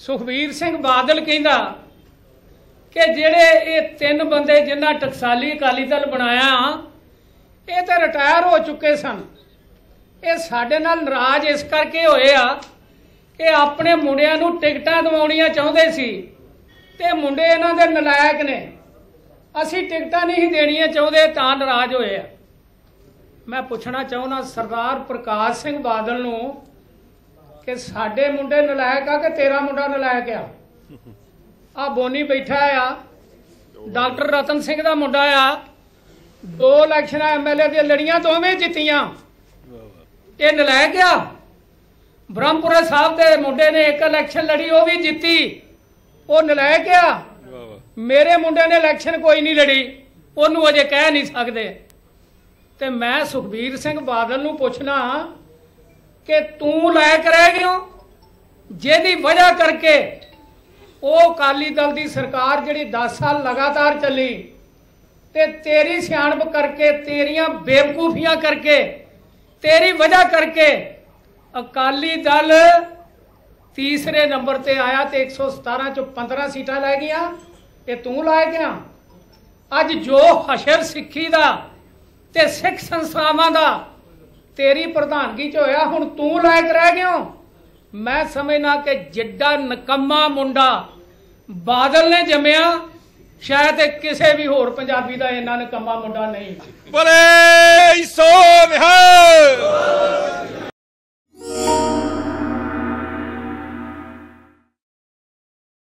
ਸੁਖਬੀਰ ਸਿੰਘ ਬਾਦਲ ਕਹਿੰਦਾ ਕਿ ਜਿਹੜੇ ਇਹ ਤਿੰਨ ਬੰਦੇ ਜਿਨ੍ਹਾਂ ਟਕਸਾਲੀ ਅਕਾਲੀ ਦਲ ਬਣਾਇਆ, ਇਹ ਤਾਂ ਰਿਟਾਇਰ ਹੋ ਚੁੱਕੇ ਸਨ। ਇਹ ਸਾਡੇ ਨਾਲ ਨਾਰਾਜ਼ ਇਸ ਕਰਕੇ ਹੋਏ ਆ ਕਿ ਆਪਣੇ ਮੁੰਡਿਆਂ ਨੂੰ ਟਿਕਟਾਂ ਦਿਵਾਉਣੀਆਂ ਚਾਹੁੰਦੇ ਸੀ ਤੇ ਮੁੰਡੇ ਇਹਨਾਂ ਦੇ ਨਲਾਇਕ ਨੇ। ਅਸੀਂ ਟਿਕਟਾਂ ਨਹੀਂ ਦੇਣੀਆਂ ਚਾਹੁੰਦੇ ਤਾਂ ਨਾਰਾਜ਼ ਹੋਏ ਆ। ਮੈਂ ਪੁੱਛਣਾ ਚਾਹੁੰਦਾ ਸਰਦਾਰ ਪ੍ਰਕਾਸ਼ ਸਿੰਘ ਬਾਦਲ ਨੂੰ ਕਿ ਸਾਡੇ ਮੁੰਡੇ ਨਲਾਇਕ ਆ ਕਿ ਤੇਰਾ ਮੁੰਡਾ ਨਲਾਇਕ ਆ? ਆ ਬੋਨੀ ਬੈਠਾ ਆ। ਡਾਕਟਰ ਰਤਨ ਸਿੰਘ ਦਾ ਮੁੰਡਾ ਆ। ਦੋ ਇਲੈਕਸ਼ਨਾਂ ਐਮਐਲਏ ਦੀਆਂ ਲੜੀਆਂ ਦੋਵੇਂ ਜਿੱਤੀਆਂ। ਇਹ ਨਲਾਇਕ ਆ। ਬ੍ਰਹਮਪੁਰਾ ਸਾਹਿਬ ਦੇ ਮੁੰਡੇ ਨੇ ਇੱਕ ਇਲੈਕਸ਼ਨ ਲੜੀ, ਉਹ ਵੀ ਜਿੱਤੀ। ਉਹ ਨਲਾਇਕ ਆ। ਮੇਰੇ ਮੁੰਡੇ ਨੇ ਇਲੈਕਸ਼ਨ ਕੋਈ ਨਹੀਂ ਲੜੀ। ਉਹਨੂੰ ਅਜੇ ਕਹਿ ਨਹੀਂ ਸਕਦੇ। ਤੇ ਮੈਂ ਸੁਖਬੀਰ ਸਿੰਘ ਬਾਦਲ ਨੂੰ ਪੁੱਛਣਾ ਕਿ ਤੂੰ ਲਾਇਕ ਰਹਿ ਗਿਓ। ਜਿਹਦੀ ਵਜ੍ਹਾ ਕਰਕੇ ਉਹ ਅਕਾਲੀ ਦਲ ਦੀ ਸਰਕਾਰ ਜਿਹੜੀ 10 ਸਾਲ ਲਗਾਤਾਰ ਚੱਲੀ ਤੇ ਤੇਰੀ ਸਿਆਣਪ ਕਰਕੇ, ਤੇਰੀਆਂ ਬੇਵਕੂਫੀਆਂ ਕਰਕੇ, ਤੇਰੀ ਵਜ੍ਹਾ ਕਰਕੇ ਅਕਾਲੀ ਦਲ ਤੀਸਰੇ ਨੰਬਰ ਤੇ ਆਇਆ ਤੇ 117 ਚੋਂ 15 ਸੀਟਾਂ ਲੈ ਗਈਆਂ ਇਹ ਤੂੰ ਲੈ ਗਿਆ ਅੱਜ ਜੋ ਹਸ਼ਰ ਸਿੱਖੀ ਦਾ ਤੇ ਸਿੱਖ ਸੰਸਥਾਵਾਂ ਦਾ ਤੇਰੀ ਪ੍ਰਧਾਨਗੀ ਚ ਹੋਇਆ, ਹੁਣ ਤੂੰ ਲਾਇਕ ਰਹਿ ਗਿਓ। ਮੈਂ ਸਮਝਣਾ ਕਿ ਜਿੱਡਾ ਨਕੰਮਾ ਮੁੰਡਾ ਬਾਦਲ ਨੇ ਜੰਮਿਆ, ਸ਼ਾਇਦ ਕਿਸੇ ਵੀ ਹੋਰ ਪੰਜਾਬੀ ਦਾ ਇੰਨਾ ਨਕੰਮਾ ਮੁੰਡਾ ਨਹੀਂ। ਬੋਲੇ ਸੋ ਨਿਹਾਲ।